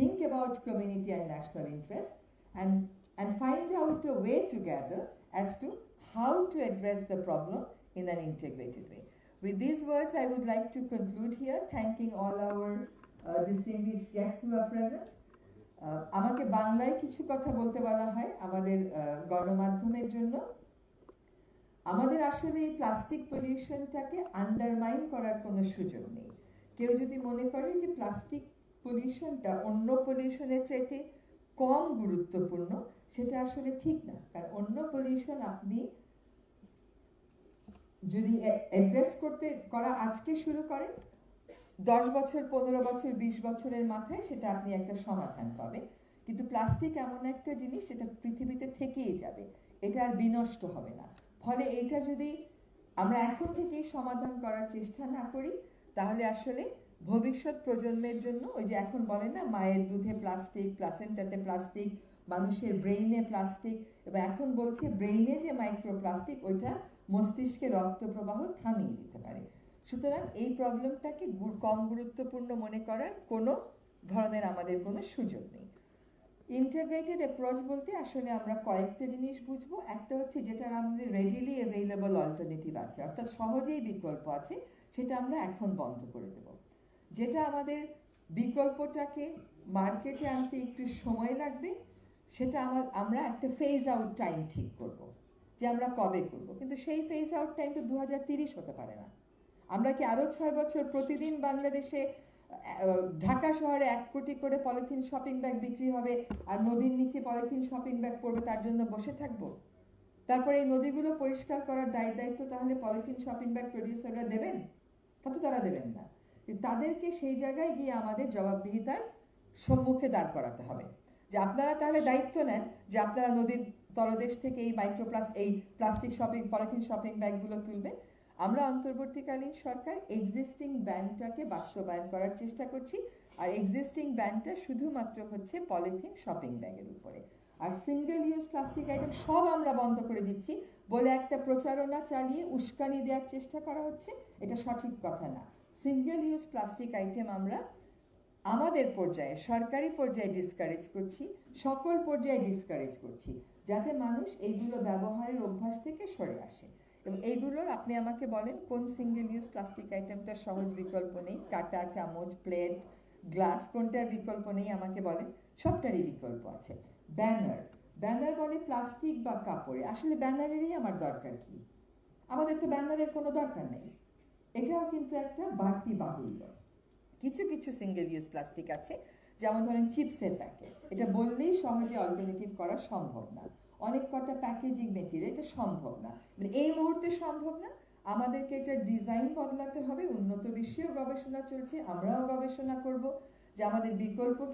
think about community and national interest and, and find out a way together as to how to address the problem in an integrated way. With these words, I would like to conclude here, thanking all our uh, distinguished guests who are present. আহ, আমাকে বাংলায় কিছু কথা বলতে বলা হয় আমাদের আহ, গণমাধ্যমের জন্য আমাদের আসলে এই প্লাস্টিক পলিউশনটাকে আন্ডারমাইন করার কোনো সুযোগ নেই কেউ যদি মনে করে যে প্লাস্টিক পলিউশনটা অন্য পলিউশনের চাইতে কম গুরুত্বপূর্ণ, সেটা আসলে ঠিক না। কারণ অন্য পলিউশন আপনি যদি অ্যাড্রেস করতে, করা আজকে শুরু করেন, দশ বছর, পনেরো বছর, বিশ বছরের মাথায় সেটা আপনি একটা সমাধান পাবেন। কিন্তু প্লাস্টিক এমন একটা জিনিস, সেটা পৃথিবীতে থেকেই যাবে। এটা আর বিনষ্ট হবে না। ফলে এটা যদি আমরা এখন থেকেই সমাধান করার চেষ্টা না করি, তাহলে আসলে ভবিষ্যৎ প্রজন্মের জন্য, ওই যে এখন বলে না, মায়ের দুধে প্লাস্টিক প্লাসেন্টাতে প্লাস্টিক মানুষের ব্রেইনে প্লাস্টিক এবং এখন বলছে ব্রেইনে যে মাইক্রোপ্লাস্টিক ওইটা মস্তিষ্কে রক্ত প্রবাহ থামিয়ে দিতে পারে। সুতরাং এই প্রবলেমটাকে কম গুরুত্বপূর্ণ মনে করার কোনো ধরনের আমাদের কোনো সুযোগ নেই। ইন্টাগ্রেটেড অ্যাপ্রোচ বলতে আসলে আমরা কয়েকটা জিনিস বুঝব। একটা হচ্ছে যেটার আমাদের রেডিলি অ্যাভেলেবল অল্টারনেটিভ আছে, অর্থাৎ সহজেই বিকল্প আছে, সেটা আমরা এখন বন্ধ করে দেব। যেটা আমাদের বিকল্পটাকে মার্কেটে আনতে একটু সময় লাগবে, সেটা আমার, আমরা একটা ফেজ আউট টাইম ঠিক করব, যে আমরা কবে করব। কিন্তু সেই ফেজ আউট টাইম তো দু হতে পারে না। আমরা কি আরও ছয় বছর প্রতিদিন বাংলাদেশে ঢাকা শহরে এক কোটি করে পলিথিন শপিং ব্যাগ বিক্রি হবে আর নদীর নিচে পলিথিন শপিং ব্যাগ পড়বে, তার জন্য বসে থাকব? তারপরে এই নদীগুলো পরিষ্কার করার দায় দায়িত্ব তাহলে পলিথিন শপিং ব্যাগ প্রডিউসাররা দেবেন? তা তো তারা দেবেন না। তাদেরকে সেই জায়গায় গিয়ে আমাদের জবাবদিহিতার সম্মুখে দাঁড় করাতে হবে। যে আপনারা তাহলে দায়িত্ব নেন যে আপনারা নদীর তলদেশ থেকে এই মাইক্রোপ্লাস এই প্লাস্টিক শপিং পলিথিন শপিং ব্যাগগুলো তুলবেন। আমরা অন্তর্বর্তীকালীন সরকার এক্সিস্টিং ব্যানটাকে বাস্তবায়ন করার চেষ্টা করছি। আর এক্সিস্টিং ব্যানটা শুধুমাত্র হচ্ছে পলিথিন শপিং ব্যাগের উপরে। আর সিঙ্গেল ইউজ প্লাস্টিক আইটেম সব আমরা বন্ধ করে দিচ্ছি বলে একটা প্রচারণা চালিয়ে উস্কানি দেওয়ার চেষ্টা করা হচ্ছে। এটা সঠিক কথা না। সিঙ্গেল ইউজ প্লাস্টিক আইটেম আমরা আমাদের পর্যায়ে, সরকারি পর্যায়ে ডিসকারেজ করছি, সকল পর্যায়ে ডিসকারেজ করছি, যাতে মানুষ এইগুলো ব্যবহারের অভ্যাস থেকে সরে আসে। এবং এইগুলোর আপনি আমাকে বলেন, কোন সিঙ্গেল ইউজ প্লাস্টিক আইটেমটার সহজ বিকল্প নেই? কাটা, চামচ প্লেট গ্লাস কোনটার বিকল্প নেই আমাকে বলেন? সবটারই বিকল্প আছে। ব্যানার ব্যানার বলে প্লাস্টিক বা কাপড়ে। আসলে ব্যানারেরই আমার দরকার কি? আমাদের তো ব্যানারের কোনো দরকার নেই। এটাও কিন্তু একটা বাড়তি বাহুল্য। কিছু কিছু সিঙ্গেল ইউজ প্লাস্টিক আছে, যেমন ধরেন চিপসের প্যাকেট এটা বললেই সহজে অল্টারনেটিভ করা সম্ভব না। অনেক কটা প্যাকেজিং মেটেরিয়াল এটা সম্ভব না। মানে এই মুহূর্তে সম্ভব না। আমাদেরকে এটা ডিজাইন বদলাতে হবে। উন্নত বিশ্বেও গবেষণা চলছে। আমরাও গবেষণা করব যে আমাদের বিকল্প